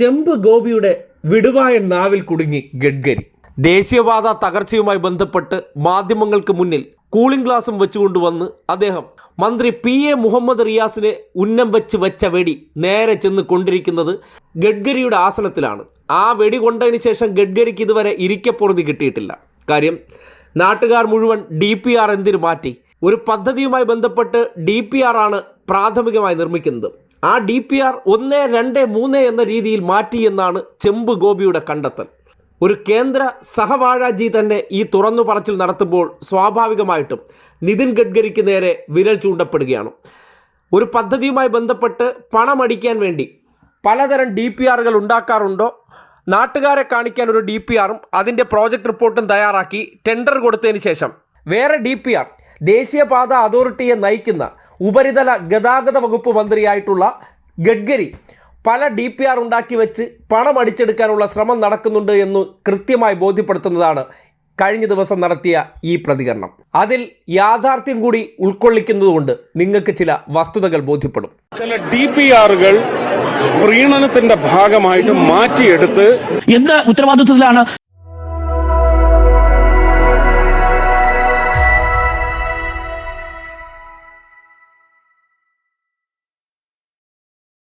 ചെമ്പ് ഗോപിയുടെ വിടുവായ നാവിൽ കുടുങ്ങി ഗഡ്കരി. ദേശീയപാത തകർച്ചയുമായി ബന്ധപ്പെട്ട് മാധ്യമങ്ങൾക്ക് മുന്നിൽ കൂളിംഗ് ഗ്ലാസും വെച്ചുകൊണ്ടുവന്ന് അദ്ദേഹം മന്ത്രി പി എ മുഹമ്മദ് റിയാസിനെ ഉന്നം വെച്ച് വെച്ച വെടി നേരെ ചെന്ന് കൊണ്ടിരിക്കുന്നത് ഗഡ്കരിയുടെ ആസനത്തിലാണ്. ആ വെടി കൊണ്ടതിന് ശേഷം ഗഡ്കരിക്ക് ഇതുവരെ ഇരിക്കപ്പുറതി കിട്ടിയിട്ടില്ല. കാര്യം നാട്ടുകാർ മുഴുവൻ ഡി പി ആർ എന്തിനു മാറ്റി? ഒരു പദ്ധതിയുമായി ബന്ധപ്പെട്ട് ഡി പി ആർ ആണ് പ്രാഥമികമായി നിർമ്മിക്കുന്നത്. ആ ഡി പി ആർ ഒന്ന് രണ്ട് മൂന്ന് എന്ന രീതിയിൽ മാറ്റി എന്നാണ് ചെമ്പ് ഗോപിയുടെ കണ്ടെത്തൽ. ഒരു കേന്ദ്ര സഹവാഴാജി തന്നെ ഈ തുറന്നു പറച്ചിൽ നടത്തുമ്പോൾ സ്വാഭാവികമായിട്ടും നിതിൻ ഗഡ്കരിക്ക് നേരെ വിരൽ ചൂണ്ടപ്പെടുകയാണ്. ഒരു പദ്ധതിയുമായി ബന്ധപ്പെട്ട് പണമടിക്കാൻ വേണ്ടി പലതരം ഡി പി ആറുകൾ ഉണ്ടാക്കാറുണ്ടോ? നാട്ടുകാരെ കാണിക്കാൻ ഒരു ഡി പി ആറും അതിന്റെ പ്രോജക്റ്റ് റിപ്പോർട്ടും തയ്യാറാക്കി ടെൻഡർ കൊടുത്തതിന് ശേഷം വേറെ ഡി പി ആർ ദേശീയപാത അതോറിറ്റിയെ നയിക്കുന്ന ഉപരിതല ഗതാഗത വകുപ്പ് മന്ത്രിയായിട്ടുള്ള ഗഡ്കരി പല ഡി പി ആർ ഉണ്ടാക്കി വെച്ച് പണം അടിച്ചെടുക്കാനുള്ള ശ്രമം നടക്കുന്നുണ്ട് എന്ന് കൃത്യമായി ബോധ്യപ്പെടുത്തുന്നതാണ് കഴിഞ്ഞ ദിവസം നടത്തിയ ഈ പ്രതികരണം. അതിൽ യാഥാർത്ഥ്യം കൂടി ഉൾക്കൊള്ളിക്കുന്നതുകൊണ്ട് നിങ്ങൾക്ക് ചില വസ്തുതകൾ ബോധ്യപ്പെടും. ചില ഡി പി ആറുകൾ പ്രീണനത്തിന്റെ ഭാഗമായിട്ട് മാറ്റിയെടുത്ത് എന്ത് ഉത്തരവാദിത്വത്തിലാണ്